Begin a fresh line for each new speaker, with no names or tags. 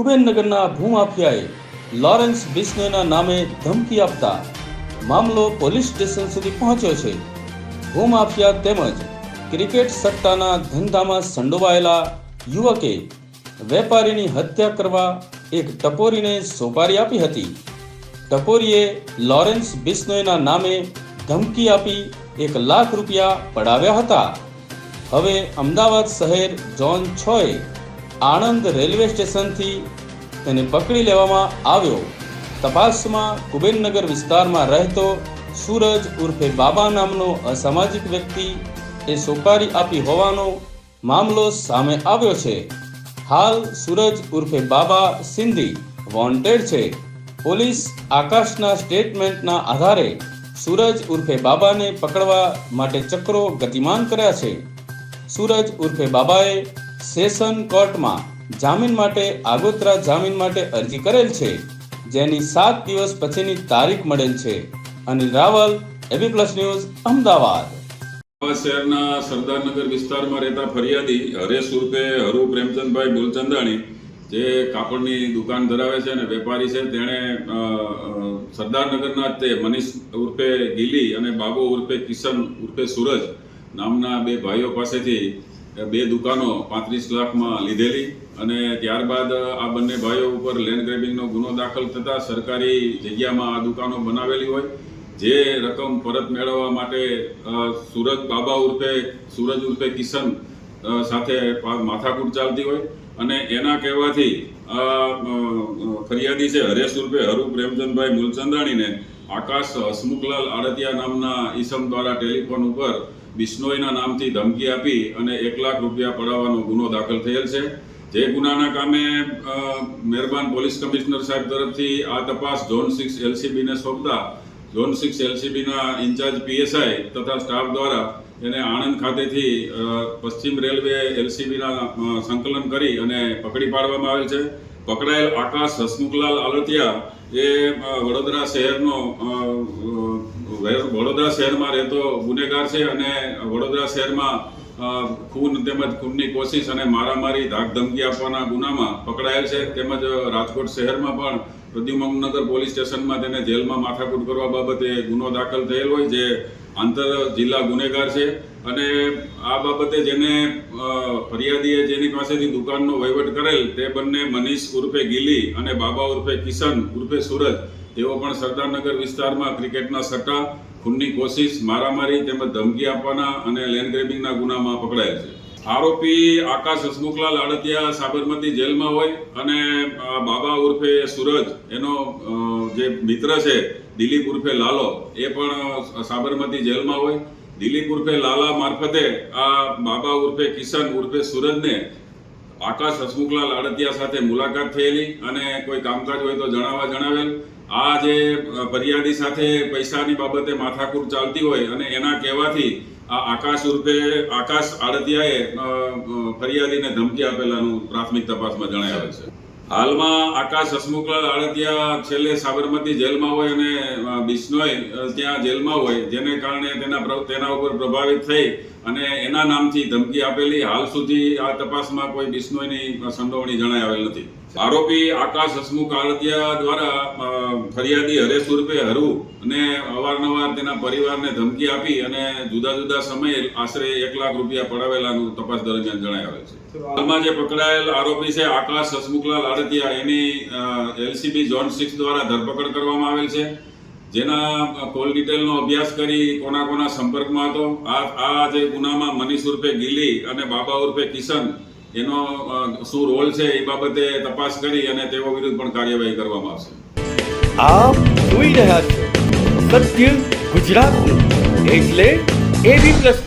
કુબેરનગરના ભૂમાફિયાએ Lawrence બિસ્નોયના નામે ધમકી આપતા મામલો પોલીસ સ્ટેશન સુધી પહોંચ્યો છે. ભૂમાફિયા તેમજ ક્રિકેટ સટ્ટાના ધંધામાં સંડોવાયેલા યુવકે વેપારીની હત્યા કરવા એક ટપોરીને સોપારી આપી હતી. ટપોરીએ લોરેન્સ બિસ્નોયના નામે ધમકી આપી એક લાખ રૂપિયા પડાવ્યા હતા. હવે અમદાવાદ શહેર ઝોન એ આણંદ રેલવે સ્ટેશનથી તેને પકડી લેવામાં આવ્યો. તપાસમાં કુબેરનગર વિસ્તારમાં રહેતો સૂરજ ઉર્ફે બાબા નામનો અસામાજિક વ્યક્તિ એ સોપારી આપી હોવાનો મામલો સામે આવ્યો છે. હાલ સૂરજ ઉર્ફે બાબા સિંધી વોન્ટેડ છે. પોલીસ આકાશના સ્ટેટમેન્ટના આધારે સૂરજ ઉર્ફે બાબાને પકડવા માટે ચક્રો ગતિમાન કર્યા છે. સૂરજ ઉર્ફે બાબાએ સેશન કોર્ટમાં જામીન માટે, આગોતરા જામીન માટે અરજી કરેલ છે, જેની સાત દિવસ પછીની તારીખ મળેલ છે. Anil Raval, AB plus news, Ahmedabad.
શહેરના સરદારનગર વિસ્તારમાં રહેતા ફરિયાદી હરેશ ઉર્ફે હરુ પ્રેમચંદભાઈ બોલચંદાણી, જે કાપડની દુકાન ધરાવે છે અને વેપારી છે, તેણે સરદારનગરના તે મનીષ ઉર્ફે ગીલી અને બાબો ઉર્ફે કિશન ઉર્ફે સૂરજ નામના બે ભાઈઓ પાસેથી બે દુકાનો પાંત્રીસ લાખમાં લીધેલી અને ત્યારબાદ આ બંને ભાઈઓ ઉપર લેન્ડ ગ્રેબિંગનો ગુનો દાખલ થતાં સરકારી જગ્યામાં આ દુકાનો બનાવેલી હોય. જે રકમ પરત મેળવવા માટે સુરજ બાબા ઉર્ફે, સૂરજ ઉર્ફે કિશન સાથે માથાકૂટ ચાલતી હોય. અને એના કહેવાથી ફરિયાદી છે હરેશ ઉર્ફે હરુ પ્રેમચંદભાઈ મૂલચંદાણીને આકાશ હસમુખલાલ આડતિયા નામના ઈસમ દ્વારા ટેલિફોન ઉપર બિશ્નોઈના નામથી ધમકી આપી અને એક લાખ રૂપિયા પડાવવાનો ગુનો દાખલ થયેલ છે. જે ગુનાના કામે મહેરબાન પોલીસ કમિશનર સાહેબ તરફથી આ તપાસ ઝોન સિક્સ એલસીબીને સોંપતા, ઝોન સિક્સ એલસીબીના ઇન્ચાર્જ પીએસઆઈ તથા સ્ટાફ દ્વારા એને આણંદ ખાતેથી પશ્ચિમ રેલવે એલસીબીના સંકલન કરી અને પકડી પાડવામાં આવેલ છે. પકડાયેલ આકાશ હસમુખલાલ આલતિયા એ વડોદરા શહેરનો વડોદરા શહેરમાં રહેતો ગુનેગાર છે અને વડોદરા શહેરમાં ખૂન તેમજ ખૂનની કોશિશ અને મારામારી ધાક ધમકી આપવાના ગુનામાં પકડાયેલ છે. તેમજ રાજકોટ શહેરમાં પણ પ્રદ્યુમનગર પોલીસ સ્ટેશનમાં તેને જેલમાં માથાકૂટ કરવા બાબતે ગુનો દાખલ થયેલ હોય, જે આંતર જિલ્લા ગુનેગાર છે અને આ બાબતે જેને ફરિયાદીએ જેની પાસેથી દુકાનનો વહીવટ કરેલ તે બંને મનીષ ઉર્ફે ગીલી અને બાબા ઉર્ફે કિશન ઉર્ફે સૂરજ, તેઓ પણ સરદારનગર વિસ્તારમાં ક્રિકેટના સટ્ટા, ખૂનની કોશિશ, મારામારી તેમજ ધમકી આપવાના અને લેન્ડ ગ્રેબિંગના ગુનામાં પકડાયેલ છે. આરોપી આકાશ હસમુખલાલ આડતિયા સાબરમતી જેલમાં હોય અને બાબા ઉર્ફે સુરજ, એનો જે મિત્ર છે દિલીપ ઉર્ફે લાલો, એ પણ સાબરમતી જેલમાં હોય. દિલીપ ઉર્ફે લાલા મારફતે આ બાબા ઉર્ફે કિશન ઉર્ફે સૂરજને આકાશ હસમુખલાલ આડતિયા સાથે મુલાકાત થયેલી અને કોઈ કામકાજ હોય તો જણાવવા જણાવેલ. આ જે ફરિયાદી સાથે પૈસાની બાબતે માથાકૂટ ચાલતી હોય અને એના કહેવાથી આ આકાશ ઉર્ફે, આકાશ આડતિયાએ ફરિયાદીને ધમકી આપેલાનું પ્રાથમિક તપાસમાં જણાવેલ છે. હાલમાં આકાશ હસમુખલાલ આડતિયા છેલ્લે સાબરમતી જેલમાં હોય અને બિશ્નોય ત્યાં જેલમાં હોય, જેને કારણે તેના તેના ઉપર પ્રભાવિત થઈ અને એના નામથી ધમકી આપેલી હાલ સુધી આ તપાસમાં કોઈ બિશ્નોઈની સંડોવણી જણાઈ આવેલ નથી. આરોપી આકાશ હસમુખ આળતિયા દ્વારા ફરિયાદી હરેશ ઉર્ફે હરુ ને અવારનવાર તેના પરિવારને ધમકી આપી અને જુદા જુદા સમયે આશરે એક લાખ રૂપિયા પડાવેલાનું તપાસ દરમિયાન જણાઈ આવેલ છે. હાલમાં જે પકડાયેલ આરોપી છે આકાશ હસમુખલાલ આડતિયા એની એલસીબી ઝોન સિક્સ દ્વારા ધરપકડ કરવામાં આવેલ છે. જેના કોલ ડિટેલનો અભ્યાસ કરી કોના કોના સંપર્કમાં હતો. આ આ જે ગુનામાં મનીષ ઉર્ફે ગીલી અને બાબા ઉર્ફે કિશન, એનો શું રોલ છે એ બાબતે તપાસ કરી અને તેઓ વિરુદ્ધ પણ કાર્યવાહી કરવામાં આવશે.
આપ જોઈ રહ્યા છો સત્ય ગુજરાતનું. એટલે એબી પ્લસ